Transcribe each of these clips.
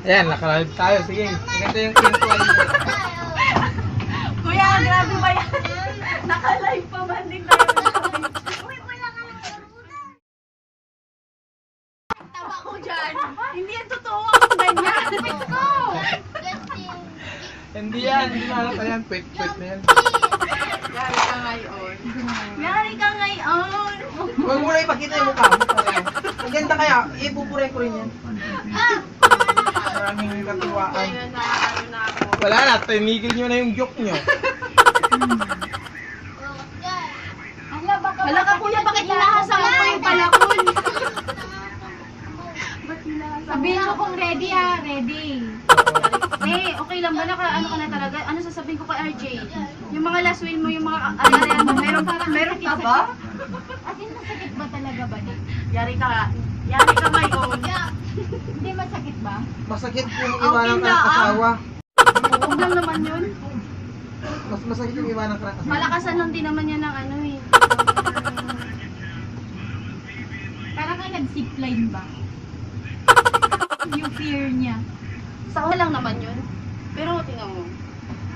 Ayan, nakalive tayo. Sige, ganito yung kwentuhan nyo. Kuya, grabe ba yan? Naka-live pa man din tayo. Tawa ko dyan. Hindi yan totoo ang ganyan. ko. Hindi yan, hindi malata yan. Pwet-pwet na yan. Yari ka ngayon. Yari ka ngayon. Huwag mo na ipakita yung mukha mo. Ang ganda kaya, ipupure ko rin yan. Maraming katuwaan. Wala na, tinigil nyo na yung joke nyo. Hala ka kuya, bakit hinahasama mo yung palakol? Sabihin ko kung ready ha, ready. Eh, okay lang ba? Naka, ano ka na talaga? Ano sasabihin ko kay RJ? Yung mga last win mo, yung mga alayan mo, meron ka, meron Ka ba? As in, masakit ba talaga ba din? Yari ka. Yari ka ngayon. Hindi masakit ba? Masakit po yung iwanan ka ng ah. asawa. Huwag lang naman yun. Mas masakit yung iwanan ka ng asawa. Malakasan lang din naman yan ng ano eh. Parang ka nag-zipline ba? yung fear niya. Sa lang naman yun. Pero tingnan mo.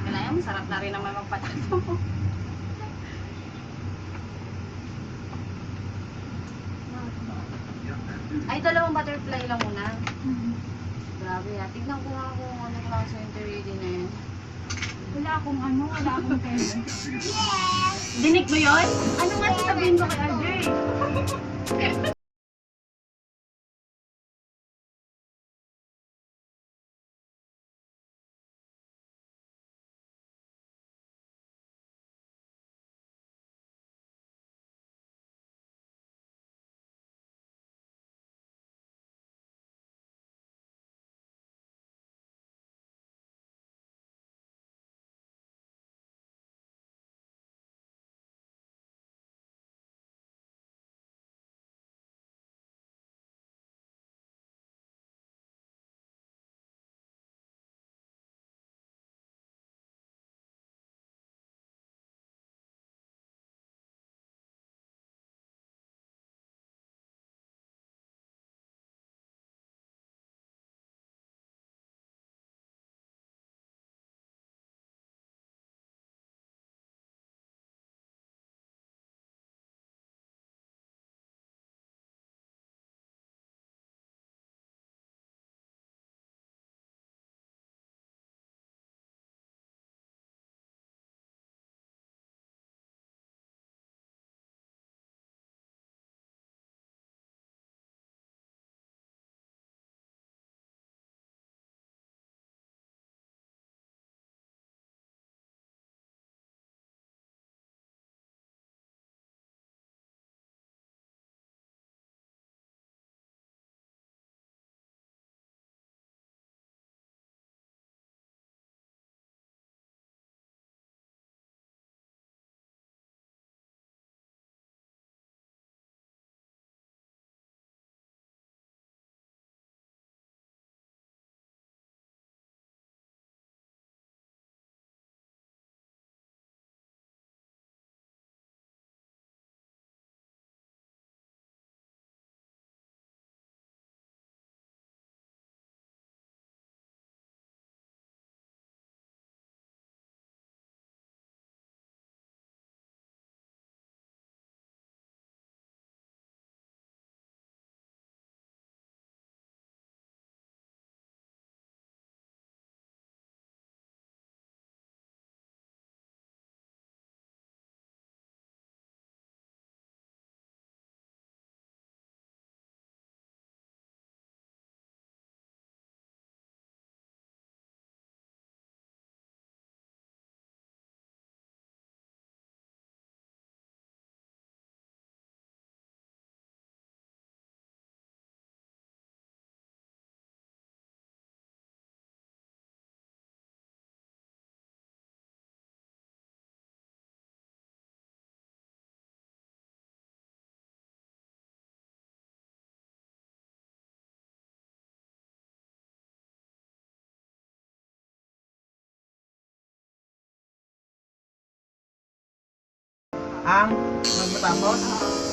Wala yan, masarap na rin naman magpatato mo. Ay, dalawang butterfly lang muna. Grabe ha. Tignan ko nga kung ano klase yung ready na yun. Wala akong ano, wala akong pera. Dinig mo yun? Ano nga sasabihin ko kay RJ? Ang magmatapos.